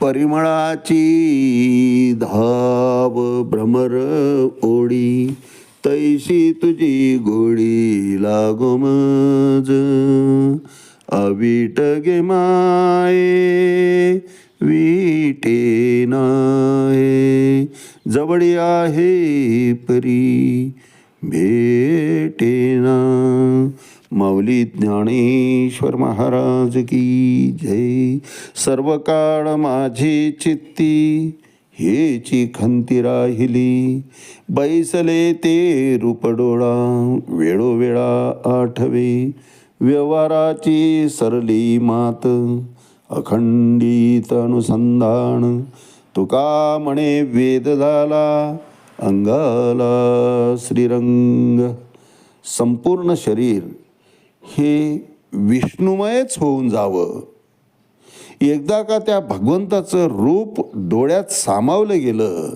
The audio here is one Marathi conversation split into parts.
परिमळाची धाव भ्रमर ओढी तैशी तुझी गोडी लागो मज. अविट गे माये विटे नाये. जवळी आहे परी भेटेना माऊली ज्ञानेश्वर महाराज की जय। सर्व काळ माझी चित्ती हेची खंती राहिली। बैसले ते रूपडोळा वेळोवेळा आठवे। व्यवहाराची सरली मात अखंडित अनुसंधान। तुका म्हणे वेद झाला अंगाला श्रीरंग। संपूर्ण शरीर हे विष्णुमयच होऊन जावं. एकदा का त्या भगवंताचं रूप डोळ्यात सामावलं गेलं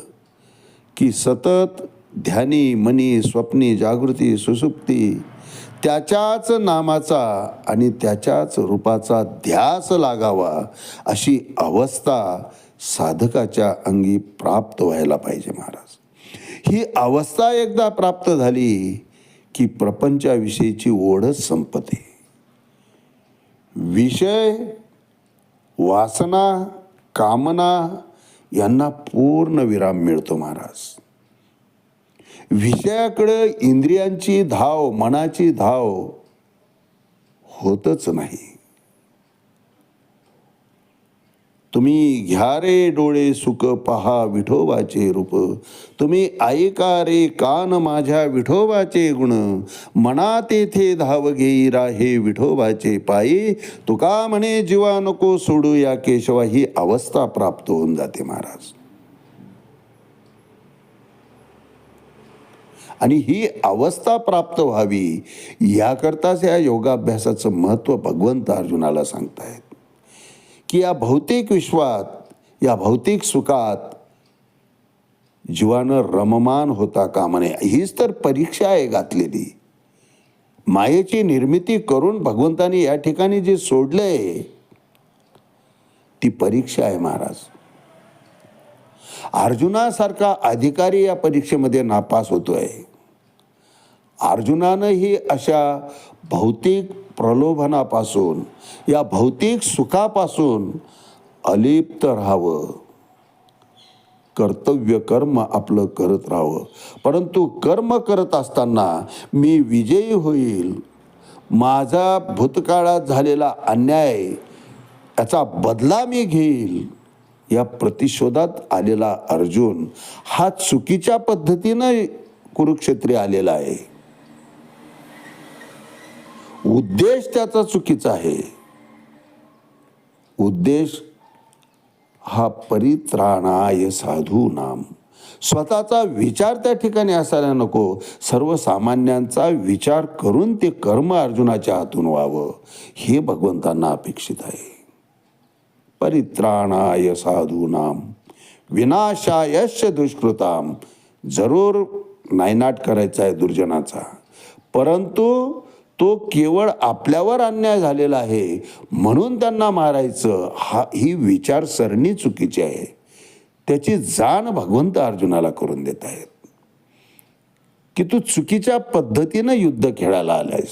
की सतत ध्यानी मनी स्वप्नी जागृती सुसुप्ती त्याच्याच नामाचा आणि त्याच्याच रूपाचा ध्यास लागावा अशी अवस्था साधकाच्या अंगी प्राप्त व्हायला पाहिजे महाराज. ही अवस्था एकदा प्राप्त झाली की प्रपंचाविषयीची ओढच संपते विषय वासना कामना यांना पूर्ण विराम मिळतो महाराज. विषयाकडे इंद्रियांची धाव मनाची धाव होतच नाही. तुम्ही घ्या रे डोळे सुख पहा विठोबाचे रूप. तुम्ही ऐका रे कान माझ्या विठोबाचे गुण. मना तेथे धाव घेई राहे विठोबाचे पायी. तुका म्हणे जीवा नको सोडू या केशवा ही अवस्था प्राप्त होऊन जाते महाराज. आणि ही अवस्था प्राप्त व्हावी याकरताच या योगाभ्यासाचं महत्त्व भगवंत अर्जुनाला सांगतायत. की या भौतिक विश्वात या भौतिक सुखात जीवानं रममान होता कामा नये. हीच तर परीक्षा आहे घातलेली. मायेची निर्मिती करून भगवंताने या ठिकाणी जे सोडलंय ती परीक्षा आहे महाराज. अर्जुनासारखा अधिकारी या परीक्षेमध्ये नापास होतोय. अर्जुनानंही अशा भौतिक प्रलोभनापासून या भौतिक सुखापासून अलिप्त राहावं. कर्तव्य कर्म आपलं करत राहावं. परंतु कर्म करत असताना मी विजयी होईल. माझा भूतकाळात झालेला अन्याय याचा बदला मी घेईल. या प्रतिशोधात आलेला अर्जुन हा चुकीच्या पद्धतीनं कुरुक्षेत्री आलेला आहे. उद्देश त्याचा चुकीचा आहे. उद्देश हा परित्राणाय साधू नाम. स्वतःचा विचार त्या ठिकाणी असायला नको. सर्वसामान्यांचा विचार करून ते कर्म अर्जुनाच्या हातून व्हावं. हे भगवंतांना अपेक्षित आहे. परित्राणाय साधूनाम विनाशायश दुष्कृताम. जरूर नायनाट करायचा आहे दुर्जनाचा. परंतु तो केवळ आपल्यावर अन्याय झालेला आहे. म्हणून त्यांना मारायचं हा ही विचारसरणी चुकीची आहे. त्याची जाण भगवंत अर्जुनाला करून देत आहेत. की तू चुकीच्या पद्धतीनं युद्ध खेळायला आलायस.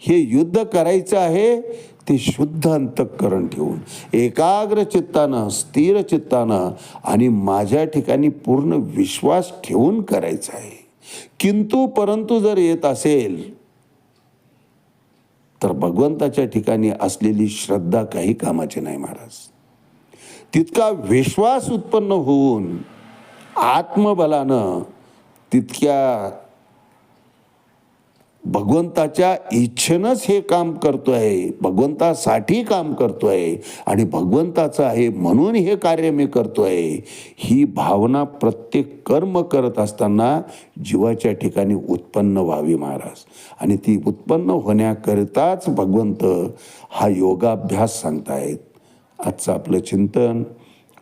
हे युद्ध करायचं आहे ते शुद्ध अंतःकरण ठेवून एकाग्र चित्तानं स्थिर चित्तानं आणि माझ्या ठिकाणी पूर्ण विश्वास ठेवून करायचा आहे. किंतु परंतु जर येत असेल तर भगवंताच्या ठिकाणी असलेली श्रद्धा काही कामाची नाही महाराज. तितका विश्वास उत्पन्न होऊन आत्मबलानं तितक्या भगवंताच्या इच्छेनंच हे काम करतोय भगवंतासाठी काम करतोय आणि भगवंताचं आहे म्हणून हे कार्य मी करतोय. ही भावना प्रत्येक कर्म करत असताना जीवाच्या ठिकाणी उत्पन्न व्हावी महाराज. आणि ती उत्पन्न होण्याकरिताच भगवंत हा योगाभ्यास सांगतायत. आजचं आपलं चिंतन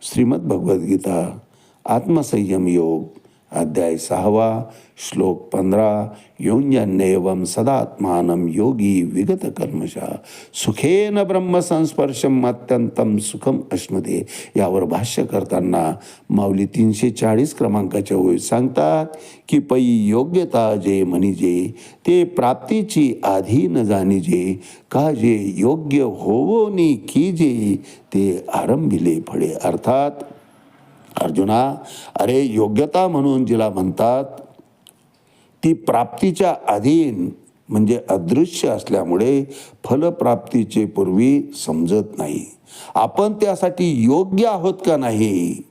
श्रीमद भगवद्गीता आत्मसंयम योग अध्याय सहावा श्लोक पंधरा योन्यन्यवम सदात्मानं योगी विगत कर्मशा। सुखेन ब्रह्मसंस्पर्शम अत्यंतम सुखम अश्मदे यावर भाष्य करताना माऊली तीनशे चाळीस क्रमांकाच्या ओळीत सांगतात की पै योग्यता जे म्हणजे ते प्राप्तीची आधी न जाणीजे। का जे योग्य होवोनी कीजे ते आरंभिले फळे अर्थात अर्जुना अरे योग्यता म्हणून जिला म्हणतात ती प्राप्तीच्या अधीन म्हणजे अदृश्य असल्यामुळे फलप्राप्तीचे पूर्वी समजत नाही. आपण त्यासाठी योग्य आहोत का नाही?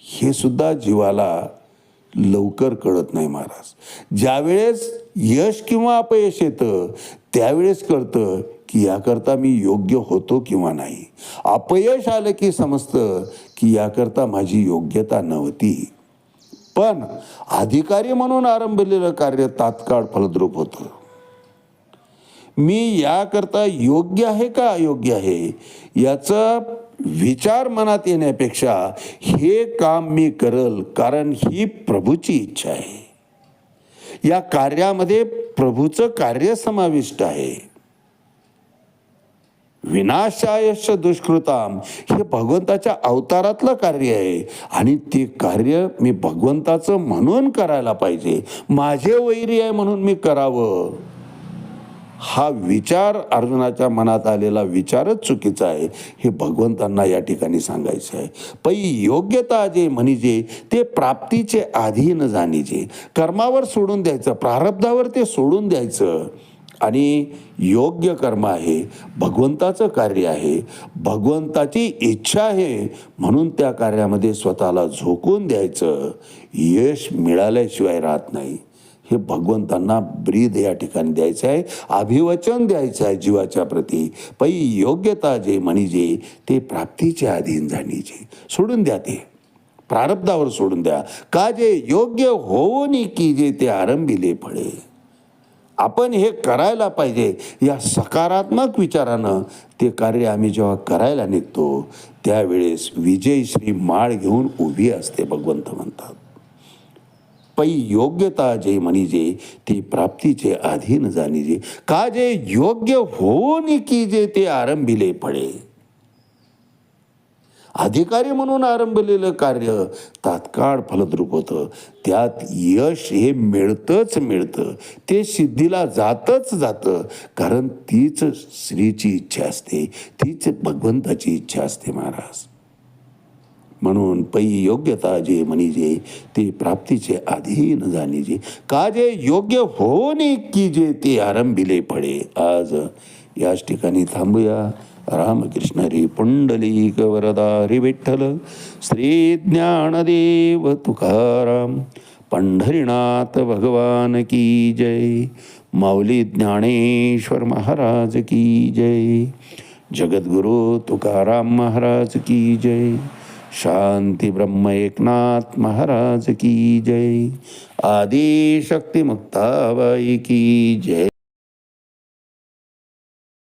हे सुद्धा जीवाला लवकर कळत नाही महाराज. ज्यावेळेस यश किंवा अपयश येतं त्यावेळेस कळतं की याकरता मी योग्य होतो किंवा नाही. अपयश आलं की समजतं की याकरता माझी योग्यता नव्हती. पण अधिकारी म्हणून आरंभलेलं कार्य तात्काळ फलद्रूप होतं. मी याकरता योग्य आहे का अयोग्य आहे? याचा विचार मनात येण्यापेक्षा हे काम मी करल कारण ही प्रभूची इच्छा आहे. या कार्यामध्ये प्रभूचं कार्य समाविष्ट आहे. विनाशायश दुष्कृताम. हे भगवंताच्या अवतारातलं कार्य आहे. आणि ते कार्य मी भगवंताचं म्हणून करायला पाहिजे. माझे वैरी आहे म्हणून मी करावं. हा विचार अर्जुनाच्या मनात आलेला विचारच चुकीचा आहे. हे भगवंतांना या ठिकाणी सांगायचं आहे. पै योग्यता जे म्हणजे ते प्राप्तीचे आधी न कर्मावर सोडून द्यायचं प्रारब्धावर ते सोडून द्यायचं. आणि योग्य कर्म आहे भगवंताचं कार्य आहे भगवंताची इच्छा आहे म्हणून त्या कार्यामध्ये स्वतःला झोकून द्यायचं यश मिळाल्याशिवाय राहत नाही. हे भगवंतांना ब्रीद या ठिकाणी द्यायचं आहे अभिवचन द्यायचं आहे जीवाच्या प्रती. पै योग्यता जे म्हणजे ते प्राप्तीच्या अधीन जाणीचे सोडून द्या ते. प्रारब्धावर सोडून द्या. का जे योग्य होऊन की जे ते आरंभिले फळे. आपण हे करायला पाहिजे या सकारात्मक विचारानं ते कार्य आम्ही जेव्हा करायला निघतो त्यावेळेस विजयश्री माळ घेऊन उभी असते भगवंत म्हणतात. पै योग्यता जे म्हणजे ती प्राप्तीचे अधीन जाणीजे. का जे योग्य होऊन की जे ते आरंभिले पडे अधिकारी म्हणून आरंभलेलं कार्य तात्काळ फलद्रूप होतं. त्यात यश हे मिळतंच मिळतं. ते सिद्धीला जातच जातं. कारण तीच श्रीची इच्छा असते. तीच भगवंताची इच्छा असते महाराज. म्हणून पै योग्यता जे म्हणिजे ते प्राप्तीचे अधीन जाणीजे. का जे योग्य होणे की जे ते आरंभिले पडे. आज याच ठिकाणी थांबूया. रामकृष्ण रे पुंडलिक वरदा रे विठ्ठल. श्री ज्ञानदेव तुकाराम. पंढरीनाथ भगवान की जय. माऊली ज्ञानेश्वर महाराज की जय. जगद्गुरु तुकाराम महाराज की जय. शांती ब्रह्म एकनाथ महाराज की जय। आदि शक्ती मुक्ताबाई की जय।